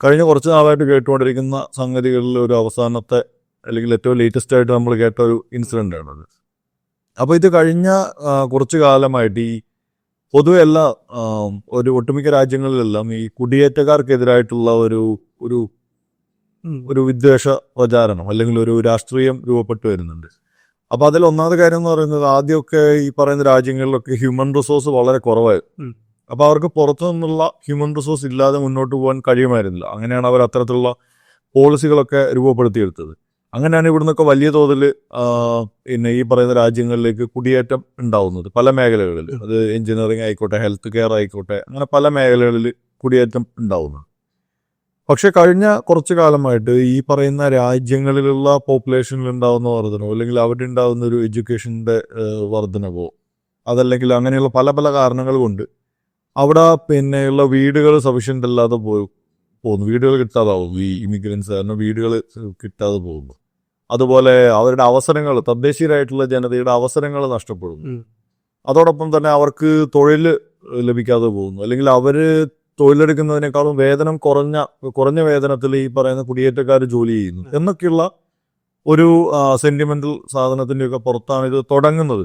കഴിഞ്ഞ കുറച്ച് നാളായിട്ട് കേട്ടുകൊണ്ടിരിക്കുന്ന സംഗതികളിൽ ഒരു അവസാനത്തെ അല്ലെങ്കിൽ ഏറ്റവും ലേറ്റസ്റ്റ് ആയിട്ട് നമ്മൾ കേട്ട ഒരു ഇൻസിഡന്റ് ആണത് അപ്പോൾ ഇത് കഴിഞ്ഞ കുറച്ച് കാലമായിട്ട് ഈ പൊതുവെ എല്ലാ ഒരു ഒട്ടുമിക്ക രാജ്യങ്ങളിലെല്ലാം ഈ കുടിയേറ്റക്കാർക്കെതിരായിട്ടുള്ള ഒരു ഒരു ഒരു വിദ്വേഷ പ്രചാരണം അല്ലെങ്കിൽ ഒരു രാഷ്ട്രീയം രൂപപ്പെട്ടു വരുന്നുണ്ട്. അപ്പോൾ അതിൽ ഒന്നാമത്തെ കാര്യം എന്ന് പറയുന്നത് ആദ്യമൊക്കെ ഈ പറയുന്ന രാജ്യങ്ങളിലൊക്കെ ഹ്യൂമൻ റിസോഴ്സ് വളരെ കുറവായിരുന്നു ഉം. അപ്പൊ അവർക്ക് പുറത്തു നിന്നുള്ള ഹ്യൂമൻ റിസോഴ്സ് ഇല്ലാതെ മുന്നോട്ട് പോകാൻ കഴിയുമായിരുന്നില്ല. അങ്ങനെയാണ് അവർ അത്തരത്തിലുള്ള പോളിസികളൊക്കെ രൂപപ്പെടുത്തിയെടുത്തത്. അങ്ങനെയാണ് ഇവിടുന്നൊക്കെ വലിയ തോതിൽ പിന്നെ ഈ പറയുന്ന രാജ്യങ്ങളിലേക്ക് കുടിയേറ്റം ഉണ്ടാവുന്നത് പല മേഖലകളിൽ. അത് എഞ്ചിനീയറിംഗ് ആയിക്കോട്ടെ ഹെൽത്ത് കെയർ ആയിക്കോട്ടെ അങ്ങനെ പല മേഖലകളിൽ കുടിയേറ്റം ഉണ്ടാവുന്നത്. പക്ഷെ കഴിഞ്ഞ കുറച്ചു കാലമായിട്ട് ഈ പറയുന്ന രാജ്യങ്ങളിലുള്ള പോപ്പുലേഷനിൽ ഉണ്ടാകുന്ന വർധനവോ അല്ലെങ്കിൽ അവിടെ ഉണ്ടാകുന്ന ഒരു എഡ്യൂക്കേഷന്റെ വർധനവോ അതല്ലെങ്കിൽ അങ്ങനെയുള്ള പല പല കാരണങ്ങൾ കൊണ്ട് അവിടെ പിന്നെയുള്ള വീടുകൾ സഫീഷ്യന്റ് അല്ലാതെ പോയി പോകുന്നു. വീടുകൾ കിട്ടാതാവും ഈ ഇമിഗ്രൻസ് കാരണം വീടുകൾ കിട്ടാതെ പോകുന്നു. അതുപോലെ അവരുടെ അവസരങ്ങൾ തദ്ദേശീയരായിട്ടുള്ള ജനതയുടെ അവസരങ്ങൾ നഷ്ടപ്പെടുന്നു. അതോടൊപ്പം തന്നെ അവർക്ക് തൊഴിൽ ലഭിക്കാതെ പോകുന്നു. അല്ലെങ്കിൽ അവർ തൊഴിലെടുക്കുന്നതിനേക്കാളും വേതനം കുറഞ്ഞ കുറഞ്ഞ വേതനത്തിൽ ഈ പറയുന്ന കുടിയേറ്റക്കാർ ജോലി ചെയ്യുന്നു. എന്നൊക്കെയുള്ള ഒരു സെന്റിമെന്റൽ സാധനത്തിന്റെയൊക്കെ പുറത്താണ് ഇത് തുടങ്ങുന്നത്.